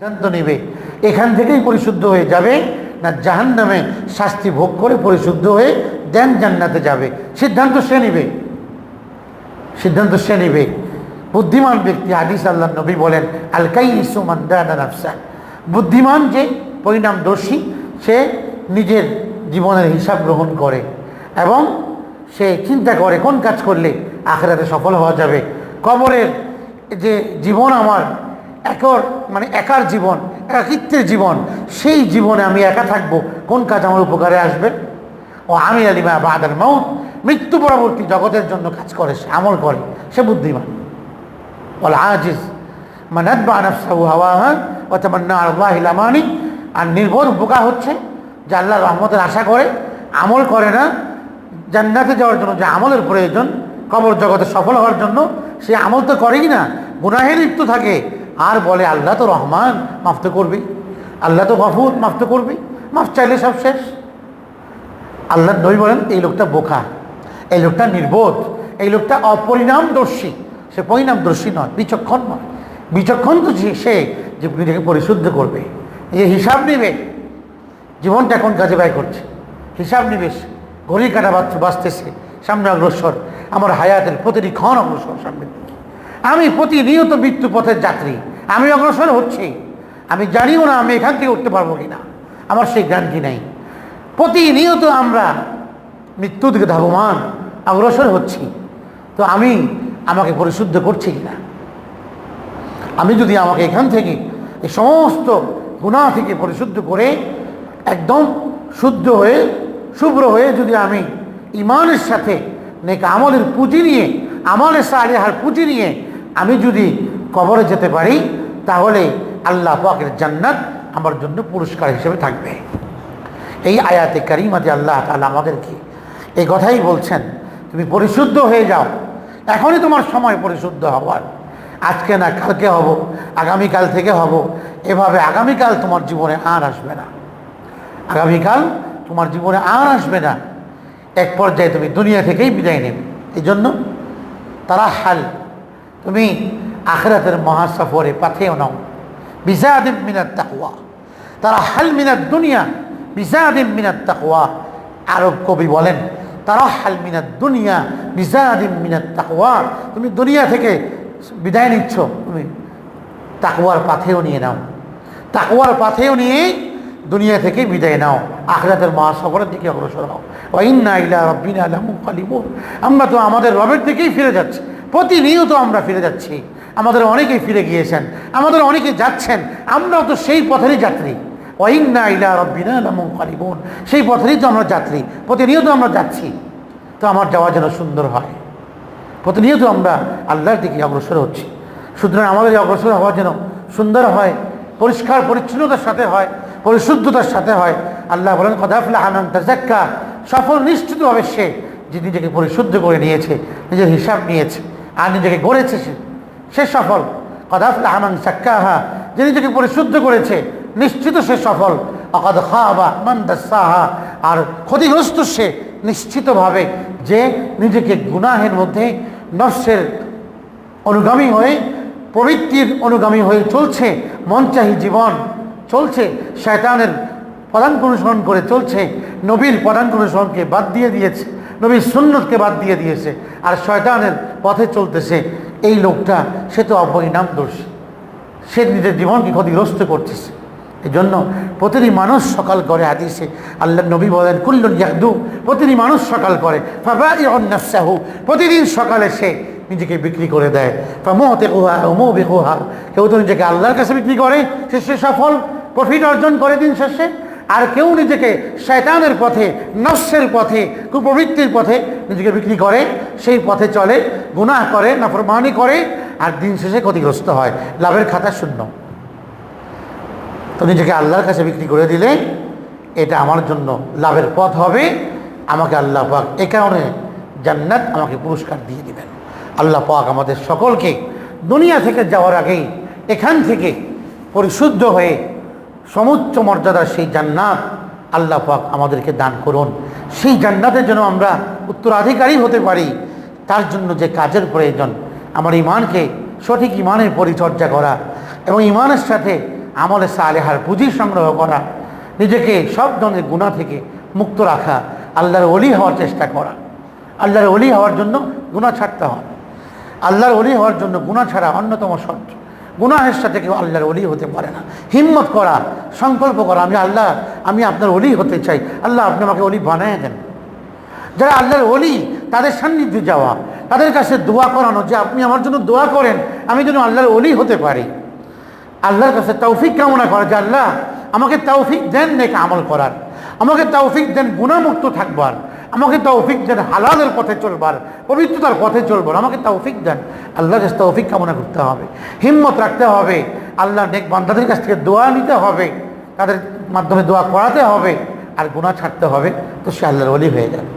সিদ্ধান্ত নেবে। এখান থেকেই পরিশুদ্ধ হয়ে যাবে না জাহান নামে শাস্তি ভোগ করে পরিশুদ্ধ হয়ে দেন জান্নাতে যাবে। সিদ্ধান্ত সে নেবে। সিদ্ধান্ত সে নেবে। বুদ্ধিমান ব্যক্তি হাদিস আল্লাহ নবী বলেন আলকাই ইসুমান্দাফসা বুদ্ধিমান যে পরিণাম পরিণামদর্শী সে নিজের জীবনের হিসাব গ্রহণ করে এবং সে চিন্তা করে কোন কাজ করলে আখেরাতে সফল হওয়া যাবে। কবরের যে জীবন আমার একর মানে একার জীবন, একাকিত্বের জীবন, সেই জীবনে আমি একা থাকব। কোন কাজ আমার উপকারে আসবে? ও আমি আলিমা বাদাল মাউত, মৃত্যু পরবর্তী জগতের জন্য কাজ করে, সে আমল করে, সে বুদ্ধিমান। বল আজিজ মানাত বা আর নির্ভর উপকার হচ্ছে যে আল্লাহ রহমতের আশা করে, আমল করে না, জান্নাতে যাওয়ার জন্য যে আমলের প্রয়োজন, কবর জগতে সফল হওয়ার জন্য, সে আমল তো করেই না। গুনাহে লিপ্ত থাকে আর বলে, আল্লাহ তো রহমান, মাফ তো করবি। আল্লাহ তো গফুর, মাফ তো করবি। মাফ চাইলে সব শেষ। আল্লাহ নবী বলেন, এই লোকটা বোকা, এই লোকটা নির্বোধ, এই লোকটা অপরিণামদর্শী। সে পরিণামদর্শী নয়, বিচক্ষণ নয়। বিচক্ষণ তো সে যে নিজেকে পরিশুদ্ধ করবে। যে হিসাব নেবে, জীবনটা কোন কাজে ব্যয় করছে। হিসাব নিবে সে। ঘড়ি কাটা বাঁচতেছে সামনে অগ্রসর। আমার হায়াতের প্রতিটি ক্ষণ অগ্রসর সামনে। আমি প্রতিনিয়ত মৃত্যু পথের যাত্রী। আমি অগ্রসর হচ্ছি। আমি জানিও না আমি এখান থেকে উঠতে পারব কিনা। আমার সেই জ্ঞানটি নেই। প্রতিনিয়ত আমরা মৃত্যু দিকে ধাবমান, অগ্রসর হচ্ছি। তো আমি আমাকে পরিশুদ্ধ করছি কিনা? আমি যদি আমাকে এখান থেকে এই সমস্ত গুণা থেকে পরিশুদ্ধ করে একদম শুদ্ধ হয়ে, শুভ্র হয়ে যদি আমি ইমানের সাথে নেক আমলের পুঁজি নিয়ে, আমলের সালেহার পুঁজি নিয়ে আমি যদি কবরে যেতে পারি, তাহলে আল্লাহ পাকের জান্নাত আমার জন্য পুরস্কার হিসেবে থাকবে। এই আয়াতে কারিমাতে আল্লাহ তাআলা আমাদেরকে এই কথাই বলছেন, তুমি পরিশুদ্ধ হয়ে যাও। এখনই তোমার সময় পরিশুদ্ধ হওয়ার। আজকে না কালকে হব, আগামীকাল থেকে হব। এভাবে আগামীকাল তোমার জীবনে আর আসবে না। আগামীকাল তোমার জীবনে আর আসবে না। এক পর্যায়ে তুমি দুনিয়া থেকেই বিদায় নেবে। এই জন্য তারা হাল তুমি আখরাতের মহাসফরে পাথেও নাও। বিজাদিম মিনাত তাকওয়া। তারা হাল মিনাত দুনিয়া বিজাদিম মিনাত তাকওয়া। আরব কবি বলেন, তারা হাল মিনাত দুনিয়া বিজাদিম মিনাত তাকওয়া। তুমি দুনিয়া থেকে বিদায় নিচ্ছ, তুমি তাকওয়ার পাথেও নিয়ে নাও। তাকওয়ার পাথেও নিয়ে দুনিয়া থেকে বিদায় নাও। আখরাতের মহাসফরের দিকে অগ্রসর হও। ওয়াইন্না ইলা রব্বিনা লামুনকালিবুন আমরা তো আমাদের রবের দিকেই ফিরে যাচ্ছি। প্রতিনিয়ত আমরা ফিরে যাচ্ছি। আমাদের অনেকেই ফিরে গিয়েছেন, আমাদের অনেকে যাচ্ছেন, আমরাও তো সেই পথেরই যাত্রী। ওয়াইন্না ইলা রব্বিনা লামুনকালিবুন সেই পথেরই তো আমরা যাত্রী, প্রতিনিয়ত আমরা যাচ্ছি। তো আমার যাওয়া যেন সুন্দর হয়। প্রতিনিয়ত আমরা আল্লাহর দিকে অগ্রসর হচ্ছি। সুতরাং আমাদের অগ্রসর হওয়া যেন সুন্দর হয়, পরিষ্কার পরিচ্ছন্নতার সাথে হয়, পরিশুদ্ধতার সাথে হয়। আল্লাহ বলেন কদাফলা আনন্দ জাক্কা সফল নিশ্চিতভাবে সে যে নিজেকে পরিশুদ্ধ করে নিয়েছে, নিজের হিসাব নিয়েছে। আর নিজেকে গড়েছে সে। সে সফল। কদাফলা আনন্দ সাক্কাহা যে নিজেকে পরিশুদ্ধ করেছে, নিশ্চিত সে সফল। অকদ খাবা মান্দাসাহা আর ক্ষতিগ্রস্ত সে নিশ্চিতভাবে যে নিজেকে গুনাহের মধ্যে নফসের অনুগামী হয়ে, প্রবৃত্তির অনুগামী হয়ে চলছে, মনচাহী জীবন চলছে, শয়তানের পদাঙ্ক অনুসরণ করে চলছে, নবীর পদাঙ্ক অনুসরণকে বাদ দিয়ে দিয়েছে। নবীর সুন্নতকে বাদ দিয়ে দিয়েছে আর শয়তানের পথে চলতেছে। এই লোকটা, সে তো অপরিণাম দোষী সে নিজের জীবনকে ক্ষতিগ্রস্ত করতেছে। এই জন্য প্রতিটি মানুষ সকাল করে হাদিসে। আল্লাহ নবী বলেন, কুল্লুন ইয়াকদু প্রতিটি মানুষ সকাল করে। ফাবাইনাফসাহু প্রতিদিন সকালে সে নিজেকে বিক্রি করে দেয়। ফামোহতে কুহা ওমো বেকুহা কেউ তো নিজেকে আল্লাহর কাছে বিক্রি করে, সে সে সফল, প্রফিট অর্জন করে দিন শেষে। আর কেউ নিজেকে শয়তানের পথে নস্যের পথে, কুপ্রবৃত্তির পথে নিজেকে বিক্রি করে, সেই পথে চলে, গুনাহ করে, নাফরমানি করে, আর দিন শেষে ক্ষতিগ্রস্ত হয়। লাভের খাতা শূন্য। তো নিজেকে আল্লাহর কাছে বিক্রি করে দিলে এটা আমার জন্য লাভের পথ হবে। আমাকে আল্লাহ পাক এ কারণে জান্নাত আমাকে পুরস্কার দিয়ে দিবেন। আল্লাহ পাক আমাদের সকলকে দুনিয়া থেকে যাওয়ার আগেই এখান থেকে পরিশুদ্ধ হয়ে সমুচ্চ মর্যাদার সেই জান্নাত আল্লাহ পাক আমাদেরকে দান করুন। সেই জান্নাতের জন্য আমরা উত্তরাধিকারী হতে পারি, তার জন্য যে কাজের প্রয়োজন, আমার ইমানকে সঠিক ইমানের পরিচর্যা করা এবং ইমানের সাথে আমলে সালেহার পুঁজি সংগ্রহ করা, নিজেকে সব ধরনের গুণা থেকে মুক্ত রাখা, আল্লাহর অলি হওয়ার চেষ্টা করা। আল্লাহর অলি হওয়ার জন্য গুণা ছাড়তে হয়। আল্লাহর অলি হওয়ার জন্য গুণা ছাড়া অন্যতম শর্ত। গুনাহের সাথে কেউ আল্লাহর অলি হতে পারে না। হিম্মত করা, সংকল্প করা, আমি আল্লাহ, আমি আপনার অলি হতে চাই, আল্লাহ আপনি আমাকে অলি বানায় দেন। যারা আল্লাহর অলি তাদের সান্নিধ্যে যাওয়া, তাদের কাছে দোয়া করানো, যে আপনি আমার জন্য দোয়া করেন, আমি যেন আল্লাহর অলি হতে পারি। আল্লাহর কাছে তৌফিক কামনা করা, যে আল্লাহ, আমাকে তৌফিক দেন নেক আমল করার, আমাকে তৌফিক দেন গুণামুক্ত থাকবার। আমাকে তৌফিক দেন হালালের পথে চলবার পবিত্রতার পথে চলবার আমাকে তৌফিক দেন আল্লাহর কাছে তৌফিক কামনা করতে হবে হিম্মত রাখতে হবে আল্লাহ নেক বান্দাদের কাছ থেকে দোয়া নিতে হবে তাদের মাধ্যমে দোয়া করাতে হবে আর গুণা ছাড়তে হবে তো সে আল্লাহর অলি হয়ে যাবে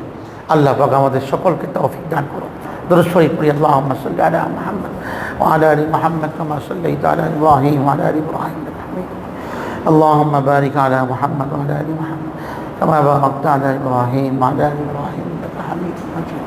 আল্লাহ পাক আমাদের সকলকে তৌফিক দান করুন درود شريف قل اللهم صل على محمد وعلى ال محمد كما صليت على ابراهيم وعلى ال ابراهيم انك حميد مجيد. اللهم بارك على محمد وعلى ال محمد كما باركت على إبراهيم وعلى آل إبراهيم إنك حميد مجيد.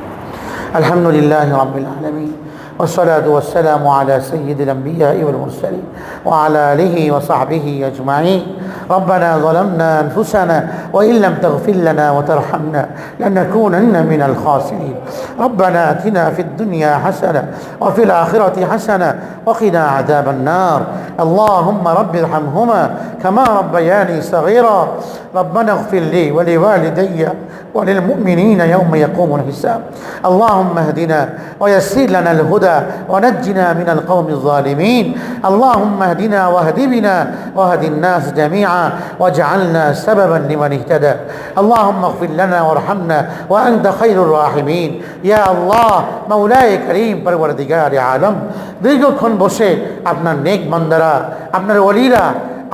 الحمد لله رب العالمين والصلاة والسلام على سيد الأنبياء والمرسلين وعلى آله وصحبه أجمعين. ربنا ظلمنا أنفسنا وإن لم تغفر لنا وترحمنا لنكونن من الخاسرين. ربنا آتنا في الدنيا حسنة وفي الآخرة حسنة وقنا عذاب النار. اللهم رب ارحمهما كما ربياني صغيرا. ربنا اغفر لي ولوالدي وللمؤمنين يوم يقوم الحساب. اللهم اهدنا ويسر لنا الهدى ونجنا من القوم الظالمين. اللهم اهدنا واهد بنا واهد الناس جميعا. واجعلنا سببا لمن اهتدى اللهم اغفر لنا وارحمنا وانت خير الراحمين يا الله مولاي كريم পরবর্তীকার আলম দীর্ঘক্ষণ বসে আপনার নেক বান্দারা আপনার ওলিরা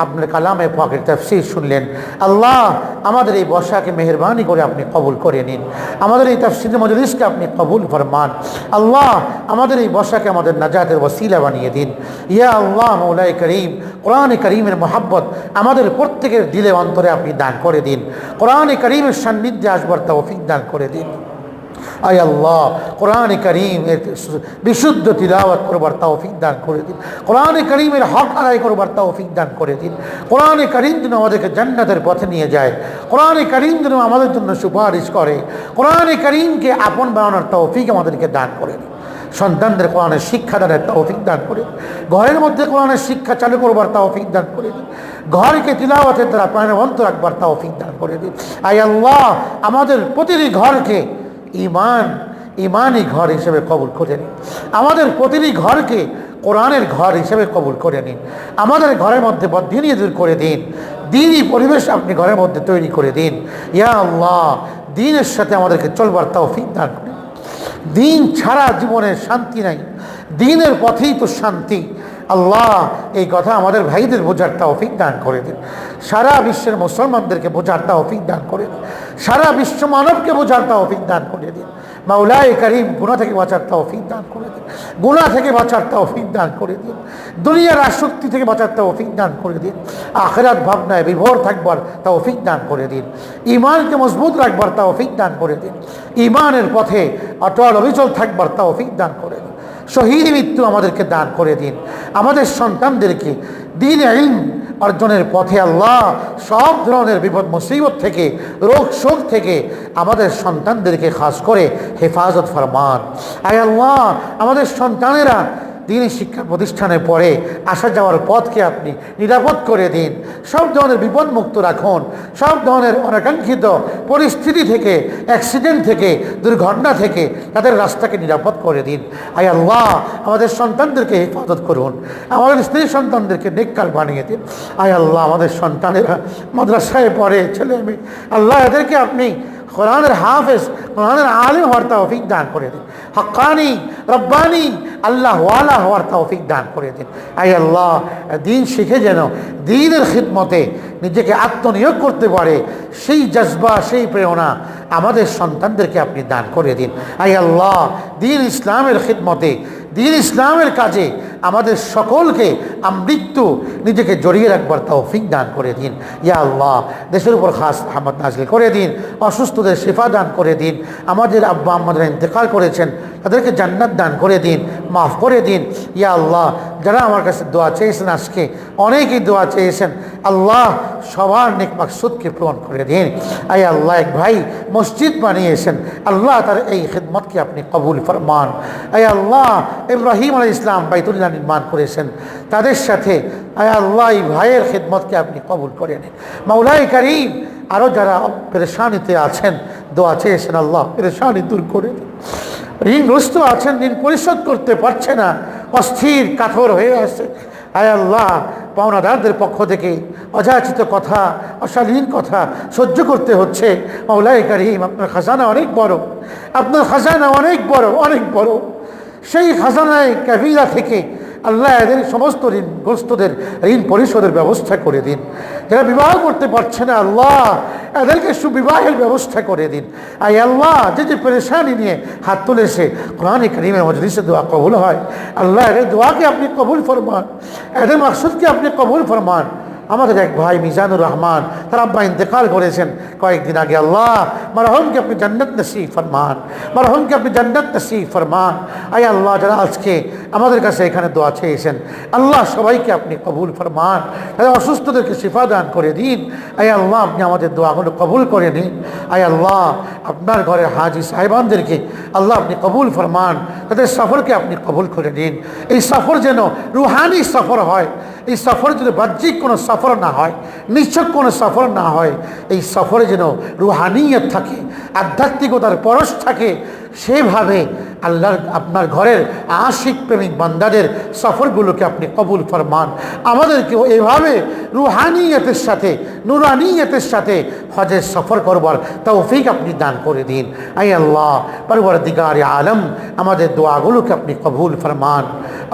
আপনার কালামে পাকের তাফসির শুনলেন। আল্লাহ আমাদের এই বর্ষাকে মেহরবানি করে আপনি কবুল করে নিন। আমাদের এই তাফসির মজলিসকে আপনি কবুল ফরমান। আল্লাহ আমাদের এই বর্ষাকে আমাদের নাজাতের ওসিলা বানিয়ে দিন। ইয়া আল্লাহ মৌলাই করিম, কোরআনে করিমের মোহাব্বত আমাদের প্রত্যেকের দিলে অন্তরে আপনি দান করে দিন। কোরআনে করিমের সান্নিধ্যে আসবার তৌফিক দান করে দিন। আয় আল্লাহ, কোরআনে করিম এর বিশুদ্ধ তিলাওয়াত করবার তৌফিক দান করে দিন। কোরআনে করিমের হক আদায় করবার তৌফিক দান করে দিন। কোরআনে করিম যেন আমাদেরকে জান্নাতের পথে নিয়ে যায়। কোরআনে করিম যেন আমাদের জন্য সুপারিশ করে। কোরআনে করিমকে আপন বানানোর তৌফিক আমাদেরকে দান করে দিন। সন্তানদের কোরআনের শিক্ষা দানের তৌফিক দান করে ঘরের মধ্যে কোরআনের শিক্ষা চালু করবার তৌফিক দান করে দিন। ঘরকে তিলাওয়াতের দ্বারা প্রাণবন্ত রাখবার তৌফিক দান করে দিন। আয় আল্লাহ, আমাদের প্রতিটি ঘরকে ইমান ইমানই ঘর হিসেবে কবুল করে নিন। আমাদের প্রতিটি ঘরকে কোরআনের ঘর হিসেবে কবুল করে নিন। আমাদের ঘরের মধ্যে বদিনী দূর করে দিন। দিনই পরিবেশ আপনি ঘরের মধ্যে তৈরি করে দিন। ইয়া আল্লাহ, দিনের সাথে আমাদেরকে চলবার তৌফিক দান দিন ছাড়া জীবনের শান্তি নাই। দিনের পথেই তো শান্তি। আল্লাহ এই কথা আমাদের ভাইদের বোঝার তৌফিক দান করে দিন। সারা বিশ্বের মুসলমানদেরকে বোঝার তৌফিক দান করে দিন। সারা বিশ্ব মানবকে বোঝার তৌফিক দান করে দিন। মাওলায় করিম গুণা থেকে বাঁচার তৌফিক দান করে দিন। গুণা থেকে বাঁচার তৌফিক দান করে দিন। দুনিয়ার আসক্তি থেকে বাঁচার তৌফিক দান করে দিন। আখেরাত ভাবনায় বিভোর থাকবার তৌফিক দান করে দিন। ইমানকে মজবুত রাখবার তৌফিক দান করে দিন। ইমানের পথে অটল অবিচল থাকবার তৌফিক দান করে শহীদ মৃত্যু আমাদেরকে দান করে দিন। আমাদের সন্তানদেরকে দিন ইলম অর্জনের পথে আল্লাহ সব ধরনের বিপদ, মুসিবত থেকে, রোগ শোক থেকে আমাদের সন্তানদেরকে খাস করে হেফাজত ফরমান। আয় আল্লাহ, আমাদের সন্তানেরা দিনই শিক্ষা প্রতিষ্ঠানে পড়ে, আসা যাওয়ার পথকে আপনি নিরাপদ করে দিন। সব ধরনের বিপদমুক্ত রাখুন। সব ধরনের অনাকাঙ্ক্ষিত পরিস্থিতি থেকে অ্যাক্সিডেন্ট থেকে, দুর্ঘটনা থেকে তাদের রাস্তাকে নিরাপদ করে দিন। আয় আল্লাহ, আমাদের সন্তানদেরকে হেফাজত করুন। আমাদের স্ত্রী সন্তানদেরকে নেককাল বানিয়ে দিন। আয় আল্লাহ, আমাদের সন্তানেরা মাদ্রাসায় পড়ে, ছেলে মেয়ে, আল্লাহ, এদেরকে আপনি কোরআনের হাফেজ, কোরআনের আলিম হওয়ার তৌফিক দান করে দিন। হকানি, রব্বানি, আল্লাহ ওয়ালা হওয়ার তৌফিক দান করে দিন। আই আল্লাহ, দিন শিখে যেন দিনের খিদমতে নিজেকে আত্মনিয়োগ করতে পারে, সেই জজবা, সেই প্রেরণা আমাদের সন্তানদেরকে আপনি দান করে দিন। আই আল্লাহ, দিন ইসলামের খিদমতে দিন ইসলামের কাজে আমাদের সকলকে আমৃত্যু নিজেকে জড়িয়ে রাখবার তৌফিক দান করে দিন। ইয়া আল্লাহ, দেশের উপর খাস আহমদ নাজিল করে দিন, অসুস্থদের শেফা দান করে দিন, আমাদের আব্বা আমাদের ইন্তেকাল করেছেন, তাদেরকে জান্নাত দান করে দিন, মাফ করে দিন। ইয়া আল্লাহ যারা আমার কাছে দোয়া চেয়েছেন আজকে, অনেকেই দোয়া চেয়েছেন, আল্লাহ সবার নেক মাকসুদকে পূরণ করে দিন। আই আল্লাহ, এক ভাই মসজিদ বানিয়েছেন, আল্লাহ তার এই খেদমতকে আপনি কবুল ফরমান। আই আল্লাহ, ইব্রাহিম আলী ইসলাম বাইতুল্লাহ নির্মাণ করেছেন, তাদের সাথে আয় আল্লাহ, এই ভাইয়ের খেদমতকে আপনি কবুল করে নিন। মাওলাই করিম আরও যারা পেরেশানিতে আছেন, দোয়া চেয়েছেন, আল্লাহ পেরেশানি দূর করে দিন। ঋণগ্রস্ত আছেন, ঋণ পরিশোধ করতে পারছে না অস্থির কাঠোর হয়ে আছে আয় আল্লাহ, পাওনাদারদের পক্ষ থেকে অযাচিত কথা, অশালীন কথা সহ্য করতে হচ্ছে। মৌলাই করিম, আপনার খাজানা অনেক বড়। আপনার খাজানা অনেক বড় অনেক বড়। সেই খাজানায় ক্যাভিলা থেকে আল্লাহ এদের সমস্ত ঋণগ্রস্তদের ঋণ পরিশোধের ব্যবস্থা করে দিন। যারা বিবাহ করতে পারছে না, আল্লাহ এদেরকে সুবিবাহের ব্যবস্থা করে দিন। আই আল্লাহ, যে যে পরেশানি নিয়ে হাত তুলেছে, কোরআন করিমে মজলিসে দোয়া কবুল হয়। আল্লাহ এদের দোয়াকে আপনি কবুল ফরমান, এদের মাকসুদকে আপনি কবুল ফরমান। আমাদের এক ভাই মিজানুর রহমান, তার আব্বা ইন্তেকাল করেছেন কয়েকদিন আগে। আল্লাহ, মারহমকে আপনি জান্নাত নসিব ফরমান, মারহমকে আপনি জান্নাত নসিব ফরমান। আই আল্লাহ, যারা আজকে আমাদের কাছে এখানে দোয়া চেয়েছেন, আল্লাহ সবাইকে আপনি কবুল ফরমান, তাদের অসুস্থদেরকে শিফা দান করে দিন। আই আল্লাহ, আপনি আমাদের দোয়াগুলো কবুল করে নিন। আই আল্লাহ, আপনার ঘরে হাজি সাহেবানদেরকে আল্লাহ আপনি কবুল ফরমান, তাদের সফরকে আপনি কবুল করে নিন। এই সফর যেন রুহানি সফর হয়, এই সফর যদি বাহ্যিক কোনো সফর না হয় নিশ্চক কোনো সফর না হয়, এই সফরে যেন রুহানিয়ত থাকে, আধ্যাত্মিকতার পরশ থাকে সেভাবে আল্লাহর, আপনার ঘরের আশিক প্রেমিক বান্দাদের সফরগুলোকে আপনি কবুল ফরমান। আমাদেরকেও এভাবে রুহানিয়তের সাথে, নুরানিয়তের সাথে হজের সফর করবার তৌফিক আপনি দান করে দিন। আই আল্লাহ পরবর দিগার আলম, আমাদের দোয়াগুলোকে আপনি কবুল ফরমান।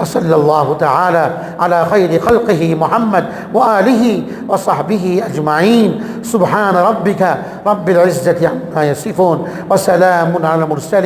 আসল্লাহ তালা আলা খলকহি মোহাম্মদ ও আলিহি ও সাহবিহি আজমাইন। সুবহান রব্বিকা রব্বিল ইজ্জতি আম্মা ইয়াসিফুন। ওয়া সালামুন আলা মুরসালিন।